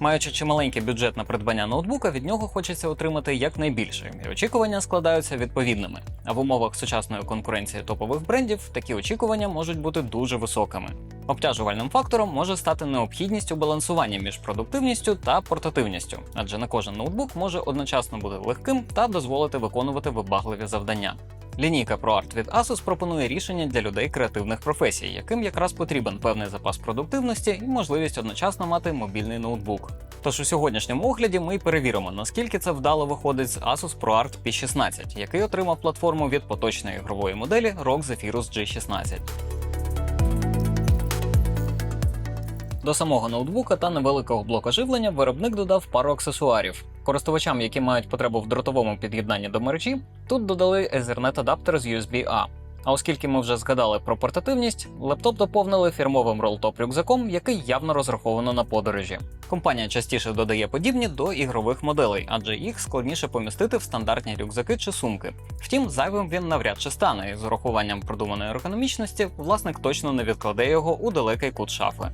Маючи чималенький бюджет на придбання ноутбука, від нього хочеться отримати якнайбільше, і очікування складаються відповідними. А в умовах сучасної конкуренції топових брендів такі очікування можуть бути дуже високими. Обтяжувальним фактором може стати необхідність у балансуванні між продуктивністю та портативністю, адже не кожен ноутбук може одночасно бути легким та дозволити виконувати вибагливі завдання. Лінійка ProArt від Asus пропонує рішення для людей креативних професій, яким якраз потрібен певний запас продуктивності і можливість одночасно мати мобільний ноутбук. Тож у сьогоднішньому огляді ми й перевіримо, наскільки це вдало виходить з Asus ProArt P16, який отримав платформу від поточної ігрової моделі ROG Zephyrus G16. До самого ноутбука та невеликого блока живлення виробник додав пару аксесуарів. Користувачам, які мають потребу в дротовому під'єднанні до мережі, тут додали Ethernet адаптер з USB-A. А оскільки ми вже згадали про портативність, лептоп доповнили фірмовим ролтоп рюкзаком, який явно розраховано на подорожі. Компанія частіше додає подібні до ігрових моделей, адже їх складніше помістити в стандартні рюкзаки чи сумки. Втім, зайвим він навряд чи стане, і з урахуванням продуманої ергономічності власник точно не відкладе його у далекий кут шафи.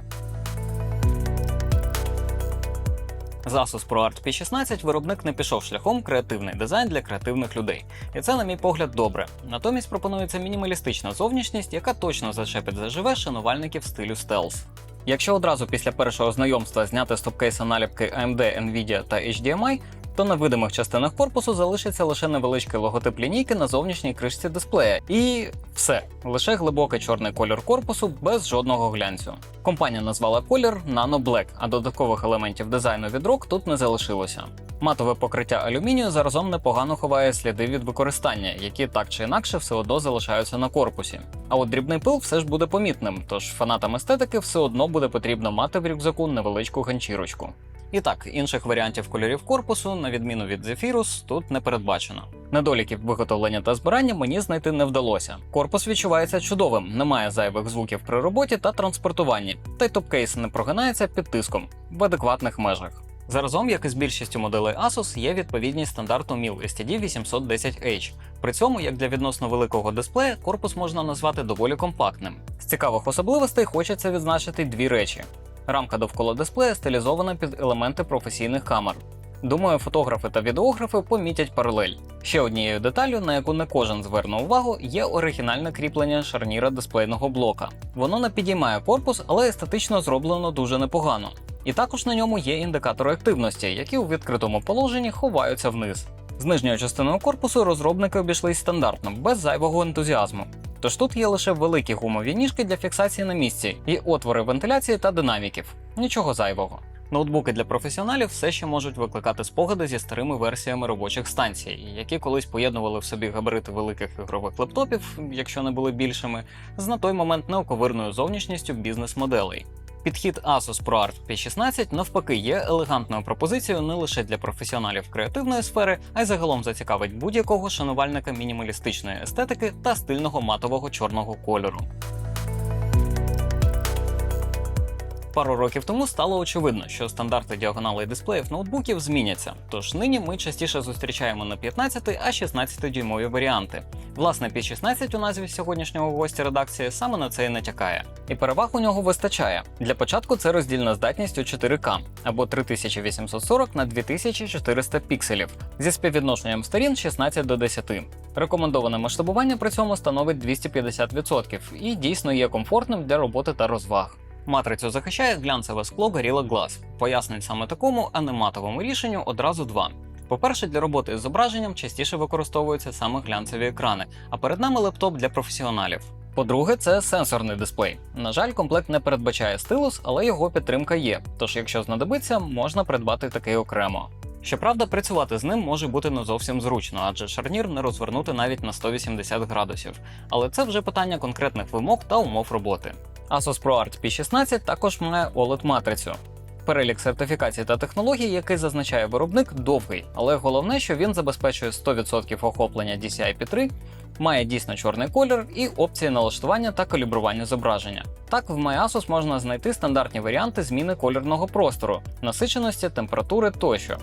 З Asus ProArt P16 виробник не пішов шляхом креативний дизайн для креативних людей, і це, на мій погляд, добре. Натомість пропонується мінімалістична зовнішність, яка точно зачепить заживе шанувальників стилю стелс. Якщо одразу після першого знайомства зняти стопкейса наліпки AMD, Nvidia та HDMI, то на видимих частинах корпусу залишиться лише невеличкий логотип лінійки на зовнішній кришці дисплея. І все, лише глибокий чорний колір корпусу без жодного глянцю. Компанія назвала колір Nano Black, а додаткових елементів дизайну від ROG тут не залишилося. Матове покриття алюмінію заразом непогано ховає сліди від використання, які так чи інакше все одно залишаються на корпусі. А от дрібний пил все ж буде помітним, тож фанатам естетики все одно буде потрібно мати в рюкзаку невеличку ганчірочку. І так, інших варіантів кольорів корпусу, на відміну від Zephyrus, тут не передбачено. Недоліків виготовлення та збирання мені знайти не вдалося. Корпус відчувається чудовим, немає зайвих звуків при роботі та транспортуванні, та й топкейс не прогинається під тиском в адекватних межах. Заразом, як і з більшістю моделей Asus, є відповідність стандарту MIL STD 810H. При цьому, як для відносно великого дисплея, корпус можна назвати доволі компактним. З цікавих особливостей хочеться відзначити дві речі. Рамка довкола дисплея стилізована під елементи професійних камер. Думаю, фотографи та відеографи помітять паралель. Ще однією деталлю, на яку не кожен зверне увагу, є оригінальне кріплення шарніра дисплейного блока. Воно не підіймає корпус, але естетично зроблено дуже непогано. І також на ньому є індикатори активності, які у відкритому положенні ховаються вниз. З нижньою частиною корпусу розробники обійшлись стандартно, без зайвого ентузіазму. Тож тут є лише великі гумові ніжки для фіксації на місці і отвори вентиляції та динаміків. Нічого зайвого. Ноутбуки для професіоналів все ще можуть викликати спогади зі старими версіями робочих станцій, які колись поєднували в собі габарити великих ігрових лептопів, якщо не були більшими, з на той момент неоковирною зовнішністю бізнес-моделей. Підхід Asus ProArt P16 навпаки є елегантною пропозицією не лише для професіоналів креативної сфери, а й загалом зацікавить будь-якого шанувальника мінімалістичної естетики та стильного матового чорного кольору. Пару років тому стало очевидно, що стандарти діагоналей дисплеїв ноутбуків зміняться. Тож нині ми частіше зустрічаємо не 15, а 16 дюймові варіанти. Власне, P16 у назві сьогоднішнього гостя редакції саме на це і натякає. І переваг у нього вистачає. Для початку це роздільна здатність у 4К або 3840 на 2400 пікселів зі співвідношенням сторін 16 до 10. Рекомендоване масштабування при цьому становить 250% і дійсно є комфортним для роботи та розваг. Матрицю захищає глянцеве скло Gorilla Glass. Пояснень саме такому, а не матовому рішенню одразу два. По-перше, для роботи з зображенням частіше використовуються саме глянцеві екрани, а перед нами лептоп для професіоналів. По-друге, це сенсорний дисплей. На жаль, комплект не передбачає стилус, але його підтримка є. Тож, якщо знадобиться, можна придбати такий окремо. Щоправда, працювати з ним може бути не зовсім зручно, адже шарнір не розвернути навіть на 180 градусів. Але це вже питання конкретних вимог та умов роботи. Asus ProArt P16 також має OLED-матрицю. Перелік сертифікацій та технологій, який зазначає виробник, довгий, але головне, що він забезпечує 100% охоплення DCI-P3, має дійсно чорний колір і опції налаштування та калібрування зображення. Так, в MyAsus можна знайти стандартні варіанти зміни кольорного простору, насиченості, температури тощо.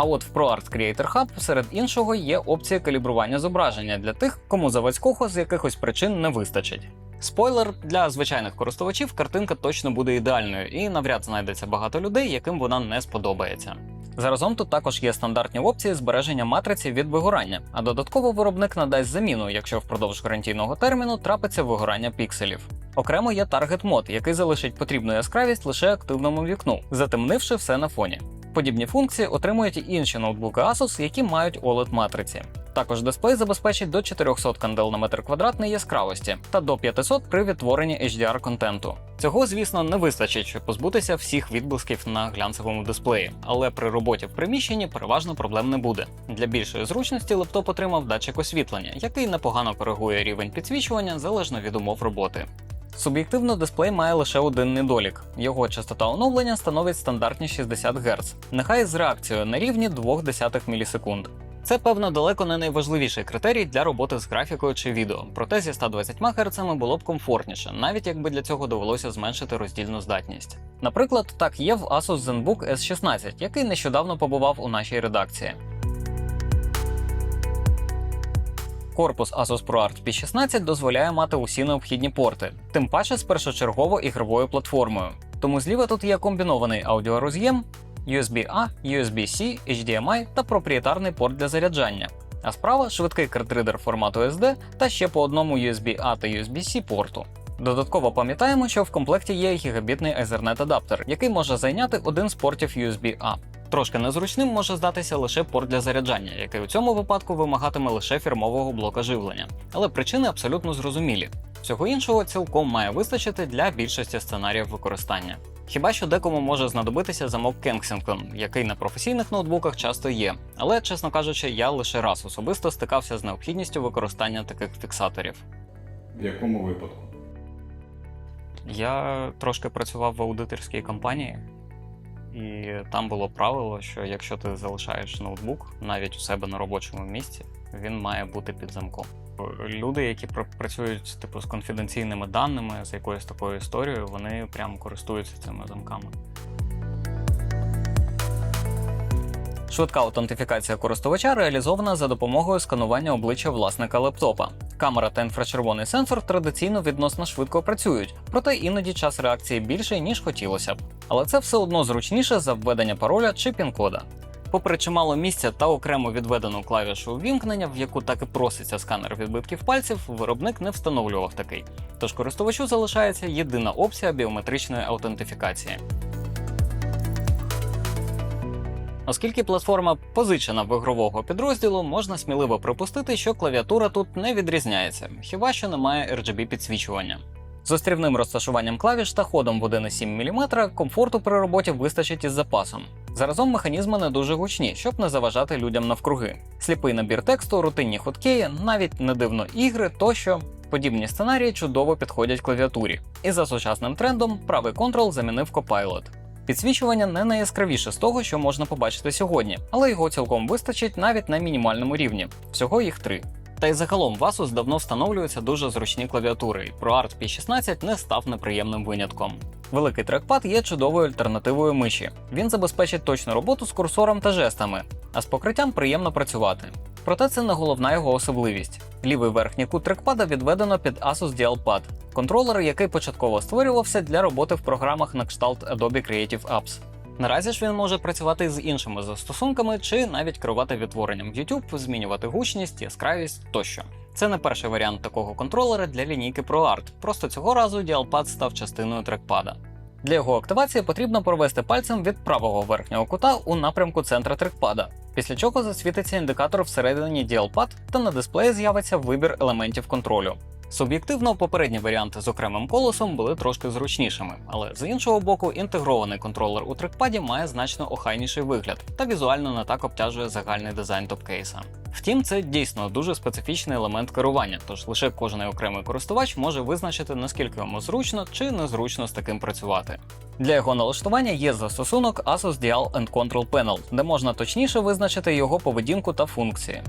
А от в ProArt Creator Hub серед іншого є опція калібрування зображення для тих, кому заводського з якихось причин не вистачить. Спойлер для звичайних користувачів картинка точно буде ідеальною, і навряд знайдеться багато людей, яким вона не сподобається. Заразом тут також є стандартні опції збереження матриці від вигорання, а додатково виробник надасть заміну, якщо впродовж гарантійного терміну трапиться вигорання пікселів. Окремо є таргет мод, який залишить потрібну яскравість лише активному вікну, затемнивши все на фоні. Подібні функції отримують і інші ноутбуки Asus, які мають oled матриці. Також дисплей забезпечить до 400 кандел на метр квадратний яскравості та до 500 при відтворенні HDR контенту. Цього, звісно, не вистачить, щоб позбутися всіх відблисків на глянцевому дисплеї, але при роботі в приміщенні переважно проблем не буде. Для більшої зручності лептоп отримав датчик освітлення, який непогано коригує рівень підсвічування залежно від умов роботи. Суб'єктивно дисплей має лише один недолік. Його частота оновлення становить стандартні 60 Гц, нехай з реакцією на рівні 0,2 мілісекунд. Це, певно, далеко не найважливіший критерій для роботи з графікою чи відео, проте зі 120 Гц було б комфортніше, навіть якби для цього довелося зменшити роздільну здатність. Наприклад, так є в Asus ZenBook S16, який нещодавно побував у нашій редакції. Корпус Asus ProArt P16 дозволяє мати усі необхідні порти, тим паче з першочергово ігровою платформою. Тому зліва тут є комбінований аудіороз'єм, USB-A, USB-C, HDMI та проприєтарний порт для заряджання. А справа швидкий картридер формату SD та ще по одному USB-A та USB-C порту. Додатково пам'ятаємо, що в комплекті є гігабітний Ethernet адаптер, який може зайняти один з портів USB-A. Трошки незручним може здатися лише порт для заряджання, який у цьому випадку вимагатиме лише фірмового блока живлення. Але причини абсолютно зрозумілі. Всього іншого цілком має вистачити для більшості сценаріїв використання. Хіба що декому може знадобитися замок Kensington, який на професійних ноутбуках часто є. Але, чесно кажучи, я лише раз особисто стикався з необхідністю використання таких фіксаторів. В якому випадку? Я трошки працював в аудиторській компанії, і там було правило, що якщо ти залишаєш ноутбук навіть у себе на робочому місці, він має бути під замком. Люди, які працюють типу з конфіденційними даними, з якоюсь такою історією, вони прям користуються цими замками. Швидка аутентифікація користувача реалізована за допомогою сканування обличчя власника лептопа. Камера та інфрачервоний сенсор традиційно відносно швидко працюють, проте іноді час реакції більший, ніж хотілося б. Але це все одно зручніше за введення пароля чи пін-кода. Попри чимало місця та окремо відведену клавішу увімкнення, в яку так і проситься сканер відбитків пальців, виробник не встановлював такий. Тож користувачу залишається єдина опція біометричної аутентифікації. Оскільки платформа позичена в ігрового підрозділу, можна сміливо припустити, що клавіатура тут не відрізняється, хіба що немає RGB підсвічування. З острівним розташуванням клавіш та ходом в 1,7 мм комфорту при роботі вистачить із запасом. Заразом механізми не дуже гучні, щоб не заважати людям навкруги. Сліпий набір тексту, рутинні хоткеї, навіть не дивно ігри тощо. Подібні сценарії чудово підходять клавіатурі. І за сучасним трендом правий контрол замінив Copilot. Підсвічування не найяскравіше з того, що можна побачити сьогодні, але його цілком вистачить навіть на мінімальному рівні. Всього їх три. Та й загалом в Asus давно встановлюються дуже зручні клавіатури, і ProArt P16 не став неприємним винятком. Великий трекпад є чудовою альтернативою миші. Він забезпечить точну роботу з курсором та жестами, а з покриттям приємно працювати. Проте це не головна його особливість. Лівий верхній кут трекпада відведено під Asus DialPad, контролер, який початково створювався для роботи в програмах на кшталт Adobe Creative Apps. Наразі ж він може працювати з іншими застосунками чи навіть керувати відтворенням YouTube, змінювати гучність, яскравість тощо. Це не перший варіант такого контролера для лінійки ProArt, просто цього разу DialPad став частиною трекпада. Для його активації потрібно провести пальцем від правого верхнього кута у напрямку центра трекпада, після чого засвітиться індикатор всередині діалпад та на дисплеї з'явиться вибір елементів контролю. Суб'єктивно, попередні варіанти з окремим колесом були трошки зручнішими, але з іншого боку, інтегрований контролер у трекпаді має значно охайніший вигляд та візуально не так обтяжує загальний дизайн топкейса. Втім, це дійсно дуже специфічний елемент керування, тож лише кожен окремий користувач може визначити, наскільки йому зручно чи незручно з таким працювати. Для його налаштування є застосунок Asus Dial and Control Panel, де можна точніше визначити його поведінку та функції.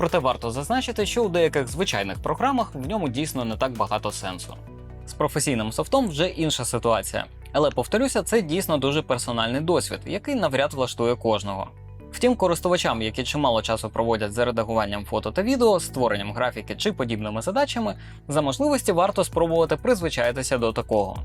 Проте варто зазначити, що у деяких звичайних програмах в ньому дійсно не так багато сенсу. З професійним софтом вже інша ситуація. Але повторюся, це дійсно дуже персональний досвід, який навряд влаштує кожного. Втім, користувачам, які чимало часу проводять за редагуванням фото та відео, створенням графіки чи подібними задачами, за можливості варто спробувати призвичаїтися до такого.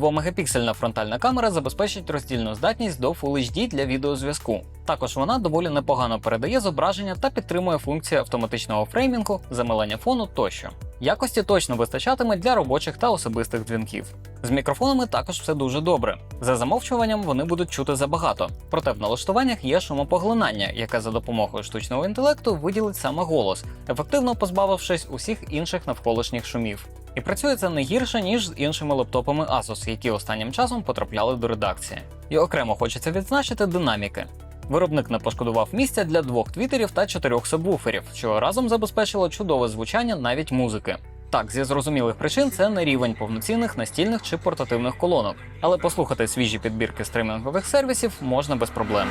2-мегапіксельна фронтальна камера забезпечить роздільну здатність до Full HD для відеозв'язку. Також вона доволі непогано передає зображення та підтримує функції автоматичного фреймінгу, замилення фону тощо. Якості точно вистачатиме для робочих та особистих дзвінків. З мікрофонами також все дуже добре. За замовчуванням вони будуть чути забагато, проте в налаштуваннях є шумопоглинання, яке за допомогою штучного інтелекту виділить саме голос, ефективно позбавившись усіх інших навколишніх шумів. І працює це не гірше, ніж з іншими лептопами Asus, які останнім часом потрапляли до редакції. І окремо хочеться відзначити динаміки. Виробник не пошкодував місця для двох твітерів та чотирьох сабвуферів, що разом забезпечило чудове звучання навіть музики. Так, зі зрозумілих причин це не рівень повноцінних настільних чи портативних колонок, але послухати свіжі підбірки стримінгових сервісів можна без проблем.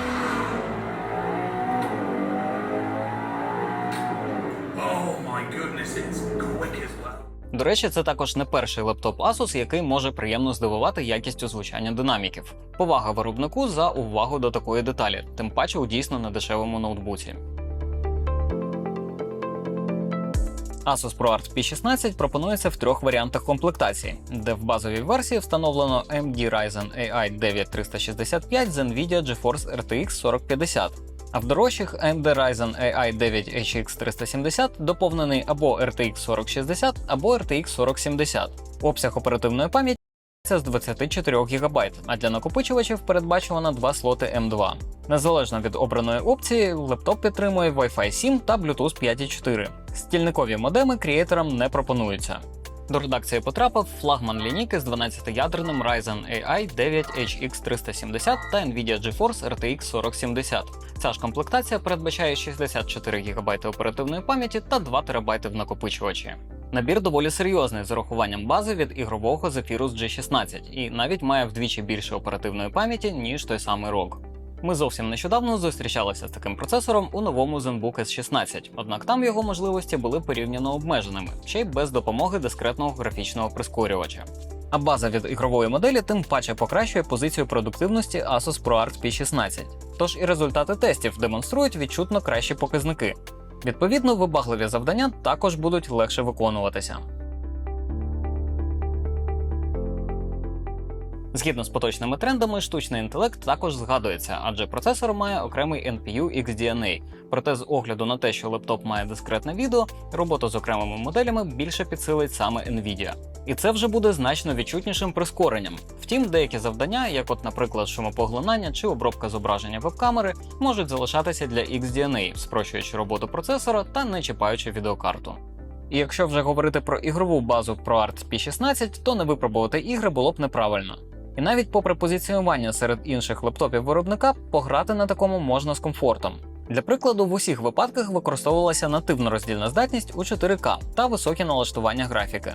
До речі, це також не перший лептоп Asus, який може приємно здивувати якістю звучання динаміків. Повага виробнику за увагу до такої деталі, тим паче у дійсно недешевому ноутбуці. Asus ProArt P16 пропонується в трьох варіантах комплектації, де в базовій версії встановлено AMD Ryzen AI 9365 з NVIDIA GeForce RTX 4050, а в дорожчих AMD Ryzen AI 9 HX 370 доповнений або RTX 4060, або RTX 4070. Обсяг оперативної пам'яті з 24 ГБ, а для накопичувачів передбачено два слоти M2. Незалежно від обраної опції, лептоп підтримує Wi-Fi 7 та Bluetooth 5.4. Стільникові модеми крієтерам не пропонуються. До редакції потрапив флагман лінійки з 12-ядерним Ryzen AI 9 HX 370 та Nvidia GeForce RTX 4070. Ця ж комплектація передбачає 64 ГБ оперативної пам'яті та 2 ТБ в накопичувачі. Набір доволі серйозний з урахуванням бази від ігрового Zephyrus G16 і навіть має вдвічі більше оперативної пам'яті, ніж той самий ROG. Ми зовсім нещодавно зустрічалися з таким процесором у новому ZenBook S16, однак там його можливості були порівняно обмеженими, ще й без допомоги дискретного графічного прискорювача. А база від ігрової моделі тим паче покращує позицію продуктивності Asus ProArt P16. Тож і результати тестів демонструють відчутно кращі показники. Відповідно, вибагливі завдання також будуть легше виконуватися. Згідно з поточними трендами, штучний інтелект також згадується, адже процесор має окремий NPU XDNA. Проте з огляду на те, що лептоп має дискретне відео, роботу з окремими моделями більше підсилить саме Nvidia. І це вже буде значно відчутнішим прискоренням. Втім, деякі завдання, як от, наприклад, шумопоглинання чи обробка зображення веб-камери, можуть залишатися для XDNA, спрощуючи роботу процесора та не чіпаючи відеокарту. І якщо вже говорити про ігрову базу ProArt P16, то не випробувати ігри було б неправильно. І навіть попри позиціонування серед інших лептопів виробника, пограти на такому можна з комфортом. Для прикладу, в усіх випадках використовувалася нативна роздільна здатність у 4К та високі налаштування графіки.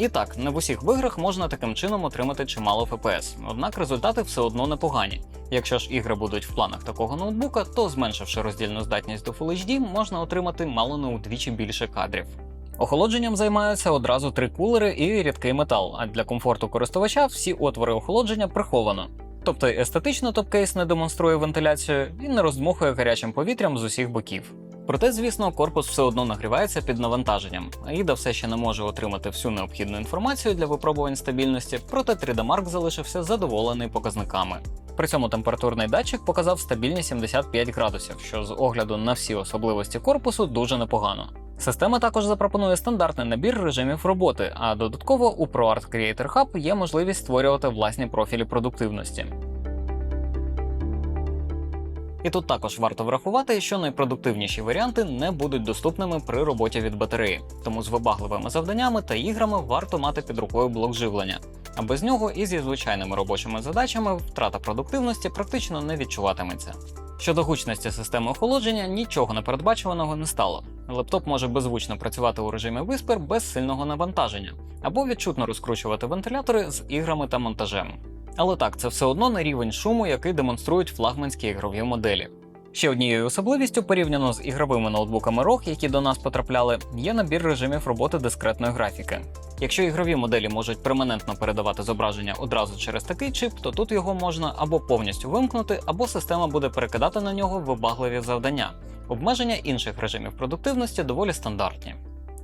І так, не в усіх в іграх можна таким чином отримати чимало FPS, однак результати все одно непогані. Якщо ж ігри будуть в планах такого ноутбука, то зменшивши роздільну здатність до Full HD, можна отримати мало не удвічі більше кадрів. Охолодженням займаються одразу три кулери і рідкий метал, а для комфорту користувача всі отвори охолодження приховано. Тобто естетично топкейс не демонструє вентиляцію і не роздмухує гарячим повітрям з усіх боків. Проте, звісно, корпус все одно нагрівається під навантаженням. AIDA все ще не може отримати всю необхідну інформацію для випробувань стабільності, проте 3D Mark залишився задоволений показниками. При цьому температурний датчик показав стабільні 75 градусів, що з огляду на всі особливості корпусу дуже непогано. Система також запропонує стандартний набір режимів роботи, а додатково у ProArt Creator Hub є можливість створювати власні профілі продуктивності. І тут також варто врахувати, що найпродуктивніші варіанти не будуть доступними при роботі від батареї, тому з вибагливими завданнями та іграми варто мати під рукою блок живлення. А без нього і зі звичайними робочими задачами втрата продуктивності практично не відчуватиметься. Щодо гучності системи охолодження, нічого непередбачуваного не стало. Лептоп може беззвучно працювати у режимі Whisper без сильного навантаження, або відчутно розкручувати вентилятори з іграми та монтажем. Але так, це все одно не рівень шуму, який демонструють флагманські ігрові моделі. Ще однією особливістю порівняно з ігровими ноутбуками ROG, які до нас потрапляли, є набір режимів роботи дискретної графіки. Якщо ігрові моделі можуть перманентно передавати зображення одразу через такий чип, то тут його можна або повністю вимкнути, або система буде перекидати на нього вибагливі завдання. Обмеження інших режимів продуктивності доволі стандартні.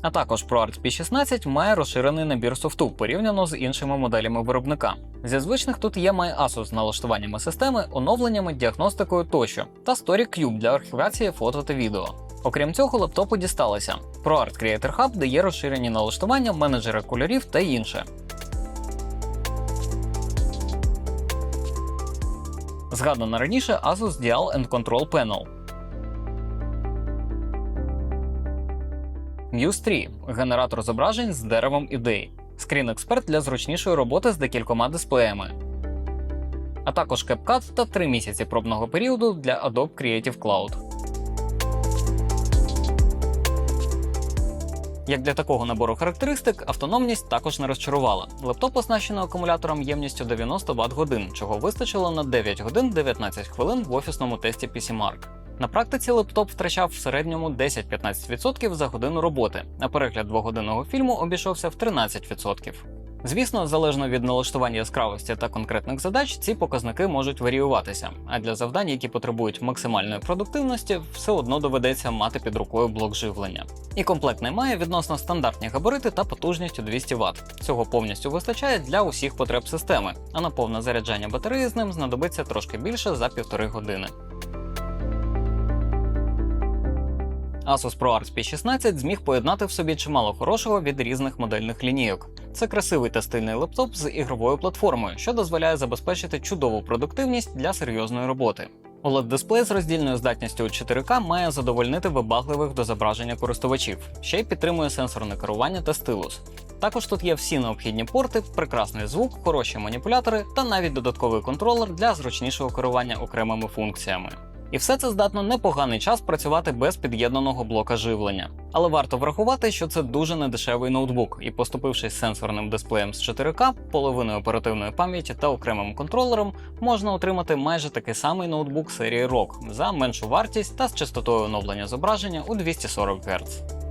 А також ProArt P16 має розширений набір софту порівняно з іншими моделями виробника. Зі звичних тут є MyAsus з налаштуваннями системи, оновленнями, діагностикою тощо, та Story Cube для архівації фото та відео. Окрім цього, лептопу дісталося ProArt Creator Hub, де є розширені налаштування, менеджери кольорів та інше. Згадано раніше Asus Dial and Control Panel. Muse 3 генератор зображень з деревом ідей. Screen Expert для зручнішої роботи з декількома дисплеями. А також CapCut та 3 місяці пробного періоду для Adobe Creative Cloud. Як для такого набору характеристик, автономність також не розчарувала. Лептоп оснащено акумулятором ємністю 90 Вт годин, чого вистачило на 9 годин 19 хвилин в офісному тесті PCMark. На практиці лептоп втрачав в середньому 10-15% за годину роботи, а перегляд двогодинного фільму обійшовся в 13%. Звісно, залежно від налаштування яскравості та конкретних задач, ці показники можуть варіюватися, а для завдань, які потребують максимальної продуктивності, все одно доведеться мати під рукою блок живлення. І комплектний має відносно стандартні габарити та потужність у 200 Вт. Цього повністю вистачає для усіх потреб системи, а на повне заряджання батареї з ним знадобиться трошки більше за півтори години. Asus ProArt P16 зміг поєднати в собі чимало хорошого від різних модельних лінійок. Це красивий та стильний лептоп з ігровою платформою, що дозволяє забезпечити чудову продуктивність для серйозної роботи. oled дисплей з роздільною здатністю 4К має задовольнити вибагливих до зображення користувачів, ще й підтримує сенсорне керування та стилус. Також тут є всі необхідні порти, прекрасний звук, хороші маніпулятори та навіть додатковий контролер для зручнішого керування окремими функціями. І все це здатно непоганий час працювати без під'єднаного блока живлення. Але варто врахувати, що це дуже недешевий ноутбук, і поступившись сенсорним дисплеєм з 4К, половиною оперативної пам'яті та окремим контролером, можна отримати майже такий самий ноутбук серії ROG за меншу вартість та з частотою оновлення зображення у 240 Гц.